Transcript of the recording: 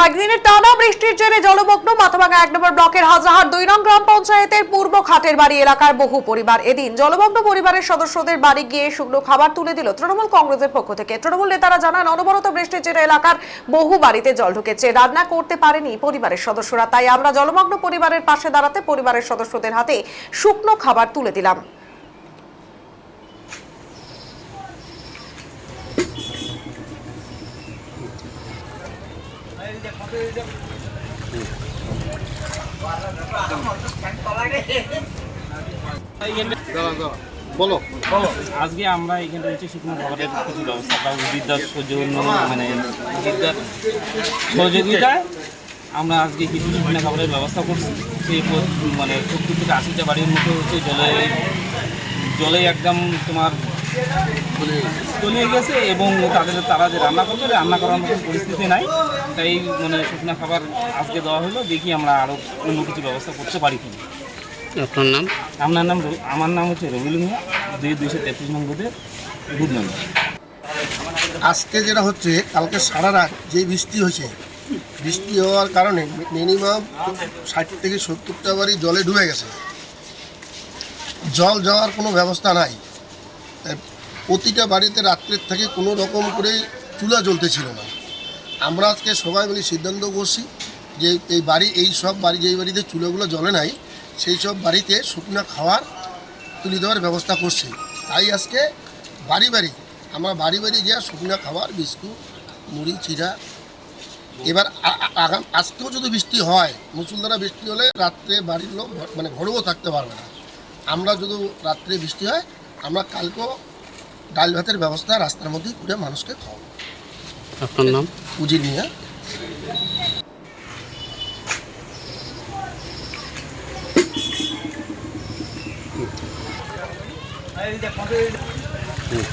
কয়েকদিনের টানা বৃষ্টির জেরে জলমগ্ন মাথাভাঙা এক নম্বর ব্লকের হাজারহাট দুই নং গ্রাম পঞ্চায়েতের পূর্ব খাটের বাড়ি এলাকার বহু পরিবার। এদিন জলমগ্ন পরিবারের সদস্যদের বাড়ি গিয়ে শুকনো খাবার তুলে দিল তৃণমূল কংগ্রেসের পক্ষ থেকে। তৃণমূল নেতারা জানান, অনবরত বৃষ্টির জেরে এলাকার বহু বাড়িতে জল ঢুকেছে। রান্না করতে পারেনি পরিবারের সদস্যরা। তাই আমরা জলমগ্ন পরিবারের পাশে দাঁড়াতে পরিবারের সদস্যদের হাতে শুকনো খাবার তুলে দিলাম। দাঁড়া বলো। আজকে আমরা এখানে হচ্ছে শুকনো খাবারের কিছু ব্যবস্থা বিদ্যার সৌজন্য মানে বিদ্যার সহযোগিতায় আমরা আজকে কিছু শুকনো খাবারের ব্যবস্থা করছি। সেই মানে সত্তর থেকে আশিটা বাড়ির মতো হচ্ছে জলে জলে একদম তোমার তলিয়ে গেছে এবং তাদের তারা যে রান্না করবে রান্না করার মতো পরিস্থিতি নাই। তাই মানে শুকনো খাবার আজকে দেওয়া হলো দেখি আমরা আরও অন্য কিছু ব্যবস্থা করতে পারি কি আপনার নাম? আপনার নাম আমার নাম হচ্ছে রবিল মিয়া দুই দুইশো তেত্রিশ নম্বরে বুধ নম্বর আজকে যেটা হচ্ছে কালকে সারা রাত যে বৃষ্টি হয়েছে বৃষ্টি হওয়ার কারণে মিনিমাম ষাট থেকে সত্তরটা বাড়ি জলে ডুবে গেছে। জল যাওয়ার কোনো ব্যবস্থা নাই। প্রতিটা বাড়িতে রাত্রের থেকে কোনো রকম করে চুলা জ্বলতেছিল না। আমরা আজকে সবাই মিলে সিদ্ধান্ত করছি যে এই বাড়ি, এই সব বাড়ি, যেই বাড়িতে চুলাগুলো জ্বলে নাই, সেই সব বাড়িতে শুকনো খাওয়ার তুলে দেওয়ার ব্যবস্থা করছি। তাই আজকে বাড়ি বাড়ি, আমরা বাড়ি বাড়ি গিয়ে শুকনো খাবার বিস্কুট, মুড়ি চিরা এবার আগাম, আজকেও যদি বৃষ্টি হয়, মুসুলধারা বৃষ্টি হলে রাত্রে বাড়ির লোক মানে ঘরেও থাকতে পারবে না। আমরা যদি রাত্রে বৃষ্টি হয় আমরা কালকেও ডাল ভাতের ব্যবস্থা রাস্তার মধ্যেই করে মানুষকে খাওয়াবো। আপনার নাম? উজির নিয়ে। হুম।